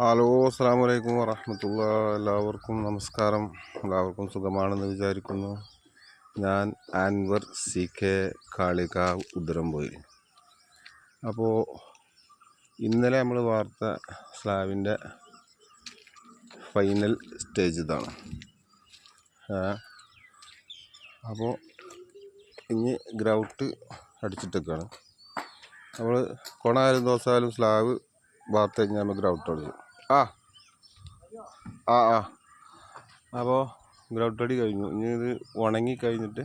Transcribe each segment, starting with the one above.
Hello അസ്സാം വലൈക്കും വറഹമത്തുള്ള എല്ലാവർക്കും നമസ്കാരം. എല്ലാവർക്കും സുഖമാണെന്ന് വിചാരിക്കുന്നു. ഞാൻ ആൻവർ സി കെ കാളിക ഉദരംപോയിൽ. അപ്പോൾ ഇന്നലെ നമ്മൾ വാർത്ത സ്ലാവിന്റെ ഫൈനൽ സ്റ്റേജ് ഇതാണ്. അപ്പോൾ ഇനി ഗ്രൗട്ട് അടിച്ചിട്ടൊക്കെയാണ്. നമ്മൾ കൊണായാലും ദോശയാലും സ്ലാവ് വാർത്ത കഴിഞ്ഞാൽ നമ്മൾ ഗ്രൗട്ട് അടിച്ചു. ആ. ആ ആ. അപ്പോൾ ഗ്രൗട്ട് അടി കഴിഞ്ഞു. ഇനി ഇത് ഉണങ്ങി കഴിഞ്ഞിട്ട്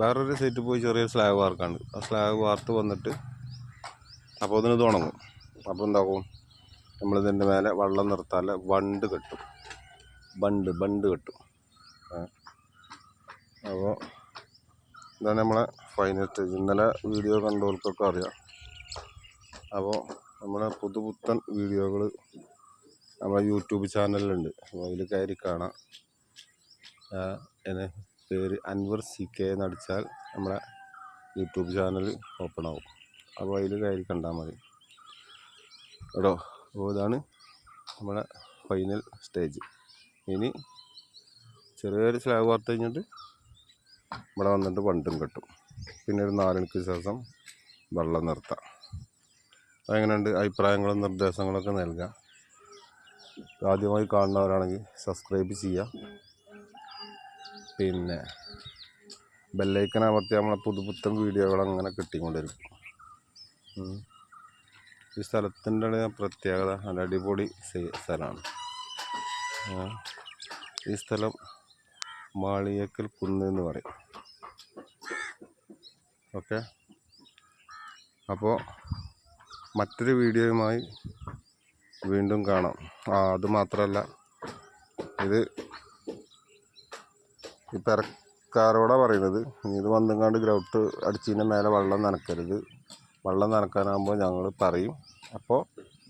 വേറൊരു സൈറ്റിൽ പോയി ചെറിയൊരു സ്ലാബ് വാർക്കാണ്ട്. ആ സ്ലാബ് വാർത്ത് വന്നിട്ട് അപ്പോൾ അതിന് ഇത് ഉണങ്ങും. അപ്പോൾ എന്താക്കും? നമ്മളിതിന്റെ മേലെ വെള്ളം നിർത്താതെ വണ്ട് കെട്ടും. ബണ്ട് ബണ്ട് കെട്ടും. അപ്പോൾ ഇതാണ് നമ്മളെ ഫൈനൽ സ്റ്റേജ് ഇന്നലെ വീഡിയോ കണ്ടവർക്കൊക്കെ അറിയാം. അപ്പോൾ നമ്മുടെ പുതുപുത്തൻ വീഡിയോകൾ നമ്മുടെ യൂട്യൂബ് ചാനലിലുണ്ട്. അപ്പോൾ അതിൽ കയറി കാണാം. എന്നെ പേര് അൻവർ സി കെ എന്ന് അടിച്ചാൽ നമ്മളെ യൂട്യൂബ് ചാനൽ ഓപ്പൺ ആവും. അപ്പോൾ അതിൽ കയറി കണ്ടാൽ മതി. കേട്ടോ അപ്പോൾ ഇതാണ് നമ്മുടെ ഫൈനൽ സ്റ്റേജ്. ഇനി ചെറിയൊരു സ്ലാബ് വാർത്ത കഴിഞ്ഞിട്ട് ഇവിടെ വന്നിട്ട് വണ്ടും കെട്ടും. പിന്നെ ഒരു നാലണിക്ക് ശേഷം വെള്ളം നിർത്താം. എങ്ങനെയുണ്ട് അഭിപ്രായങ്ങളും നിർദ്ദേശങ്ങളൊക്കെ നൽകുക. ആദ്യമായി കാണുന്നവരാണെങ്കിൽ സബ്സ്ക്രൈബ് ചെയ്യുക. പിന്നെ ബെല്ലൈക്കൻ അമർത്തി നമ്മളെ പുതുപുത്തൻ വീഡിയോകൾ അങ്ങനെ കിട്ടിക്കൊണ്ടിരിക്കും. ഈ സ്ഥലത്തിന്റെ പ്രത്യേകത നല്ല അടിപൊളി സ്ഥലമാണ്. ഈ സ്ഥലം മാളിയേക്കൽ കുന്ന് എന്ന് പറയും. ഓക്കെ? അപ്പോൾ മറ്റൊരു വീഡിയോയുമായി വീണ്ടും കാണാം. ആ അതുമാത്രമല്ല ഇത് ഈ പെരക്കാരോടെ പറയുന്നത്. ഇത് വന്നുങ്ങാണ്ട് ഗ്രൗട്ട് അടിച്ചതിന്റെ മേലെ വെള്ളം നനക്കരുത്. വെള്ളം നനക്കാനാകുമ്പോൾ ഞങ്ങൾ പറയും. അപ്പോൾ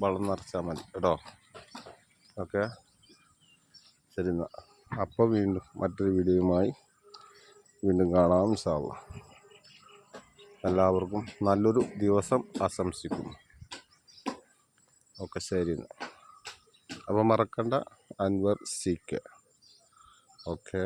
വെള്ളം നിറച്ചാൽ മതി. കേട്ടോ? ഓക്കെ? ശരി എന്നാൽ അപ്പോൾ വീണ്ടും മറ്റൊരു വീഡിയോയുമായി വീണ്ടും കാണാം സാവ എല്ലാവർക്കും നല്ലൊരു ദിവസം ആശംസിക്കുന്നു. ഓക്കെ ശരി എന്നാൽ അപ്പോൾ മറക്കണ്ട. Anwar C K. ഓക്കെ.